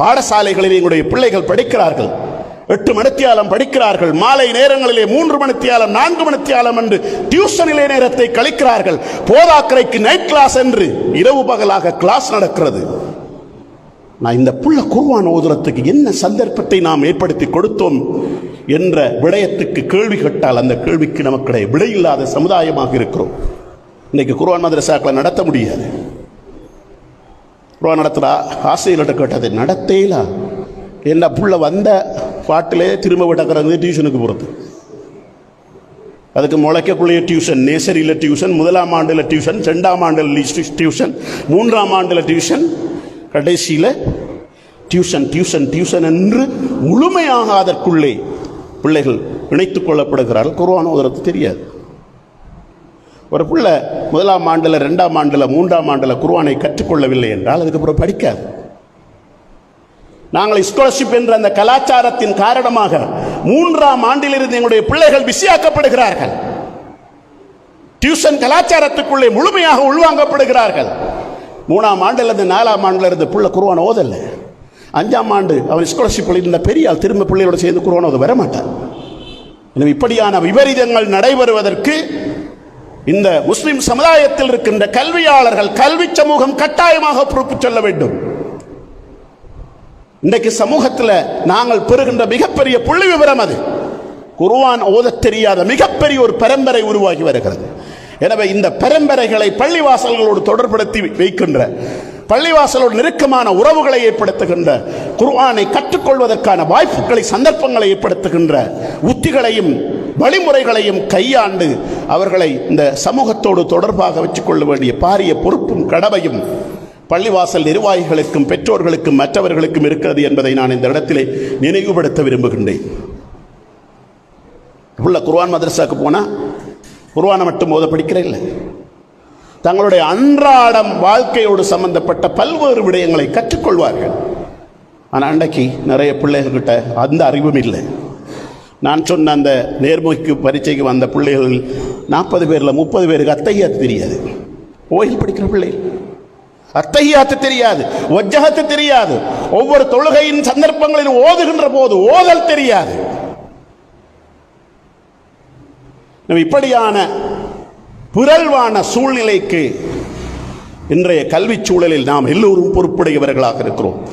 பாடசாலைகளில் எங்களுடைய பிள்ளைகள் படிக்கிறார்கள். எட்டு மணித்தியாலம் படிக்கிறார்கள். மாலை நேரங்களிலே மூன்று மணித்தியாலம் நான்கு மணித்தியாலம் என்று டியூஷனிலே நேரத்தை கழிக்கிறார்கள். போதாக்கரைக்கு நைட் கிளாஸ் என்று இரவு பகலாக கிளாஸ் நடக்கிறது. நான் இந்த புள்ள குருவான் ஓதுரத்துக்கு என்ன சந்தர்ப்பத்தை நாம் ஏற்படுத்தி கொடுத்தோம் என்ற விடயத்துக்கு கேள்வி கேட்டால் அந்த கேள்விக்கு நமக்கு விடையில்லாத சமுதாயமாக இருக்கிறோம். இன்னைக்கு குருவான் மதரசாக்களை நடத்த முடியாது. குர்ஆன் நடத்துகிறா ஆசிரியர்கிட்ட கேட்டது நடத்தேலா. என்ன புள்ள வந்த பாட்டிலே திரும்ப விட்டக்கிறது டியூஷனுக்கு போகிறது அதுக்கு முளைக்கக்குள்ளே டியூஷன் நேசரியில் டியூஷன் முதலாம் ஆண்டில் டியூஷன் ரெண்டாம் ஆண்டில் டியூஷன் மூன்றாம் ஆண்டில் டியூஷன் கடைசியில் டியூஷன் டியூஷன் டியூஷன் என்று முழுமையாக அதற்குள்ளே பிள்ளைகள் இணைத்துக் கொள்ளப்படுகிறார்கள். குருவான தெரியாது. ஒரு பிள்ளை முதலாம் ஆண்டில் ரெண்டாம் ஆண்டில் மூன்றாம் ஆண்டில் குர்ஆனை கற்றுக்கொள்ளவில்லை என்றால் அதுக்கப்புறம் படிக்காது. நாங்கள் ஸ்காலர்ஷிப் என்ற அந்த கலாச்சாரத்தின் காரணமாக மூன்றாம் ஆண்டிலிருந்து எங்களுடைய பிள்ளைகள் பிஸியாக்கப்படுகிறார்கள். டியூஷன் கலாச்சாரத்துக்குள்ளே முழுமையாக உள்வாங்கப்படுகிறார்கள். மூணாம் ஆண்டிலிருந்து நாலாம் ஆண்டிலிருந்து இருந்து குருவான ஓதல்ல அஞ்சாம் ஆண்டு அவன் ஸ்காலர்ஷிப் இருந்த பெரியால் திரும்ப பிள்ளையோடு சேர்ந்து குருவான ஓத வரமாட்டான். எனவே இப்படியான விபரீதங்கள் நடைபெறுவதற்கு இந்த முஸ்லிம் சமுதாயத்தில் இருக்கின்ற கல்வியாளர்கள் கல்வி சமூகம் கட்டாயமாக பொறுப்பு சொல்ல வேண்டும். இன்றைக்கு சமூகத்தில் நாங்கள் பெறுகின்ற மிகப்பெரிய புள்ளி விவரம் அது. குருவான் ஓதத் தெரியாத மிகப்பெரிய ஒரு பரம்பரை உருவாகி வருகிறது. எனவே இந்த பரம்பரைகளை பள்ளிவாசல்களோடு தொடர்படுத்தி வைக்கின்ற பள்ளிவாசலோடு நெருக்கமான உறவுகளை ஏற்படுத்துகின்ற குர்ஆனை கற்றுக்கொள்வதற்கான வாய்ப்புகளை சந்தர்ப்பங்களை ஏற்படுத்துகின்ற உத்திகளையும் வழிமுறைகளையும் கையாண்டு அவர்களை இந்த சமூகத்தோடு தொடர்பாக வச்சுக்கொள்ள வேண்டிய பாரிய பொறுப்பும் கடமையும் பள்ளிவாசல் நிர்வாகிகளுக்கும் பெற்றோர்களுக்கும் மற்றவர்களுக்கும் இருக்கிறது என்பதை நான் இந்த இடத்திலே நினைவுபடுத்த விரும்புகின்றேன். உள்ள குர்வான் மதரசாவுக்கு போனால் குர்வானை மட்டும் ஓத படிக்கிறேன் இல்லை தங்களுடைய அன்றாடம் வாழ்க்கையோடு சம்பந்தப்பட்ட பல்வேறு விடயங்களை கற்றுக்கொள்வார்கள். ஆனால் அன்றைக்கு நிறைய பிள்ளைகள்கிட்ட அந்த அறிவும் இல்லை. நான் சொன்ன அந்த நேர்முகிக்கு பரீட்சைக்கு வந்த பிள்ளைகள் நாற்பது பேரில் முப்பது பேருக்கு அத்தையாத்து தெரியாது. ஓயில் படிக்கிற பிள்ளைகள் அத்தையாத்து தெரியாது ஒஜகத்து தெரியாது. ஒவ்வொரு தொழுகையின் சந்தர்ப்பங்களில் ஓதுகின்ற போது ஓதல் தெரியாது. இப்படியான பிறழ்வான சூழ்நிலைக்கு இன்றைய கல்விச் சூழலில் நாம் எல்லோரும் பொறுப்புடையவர்களாக இருக்கிறோம்.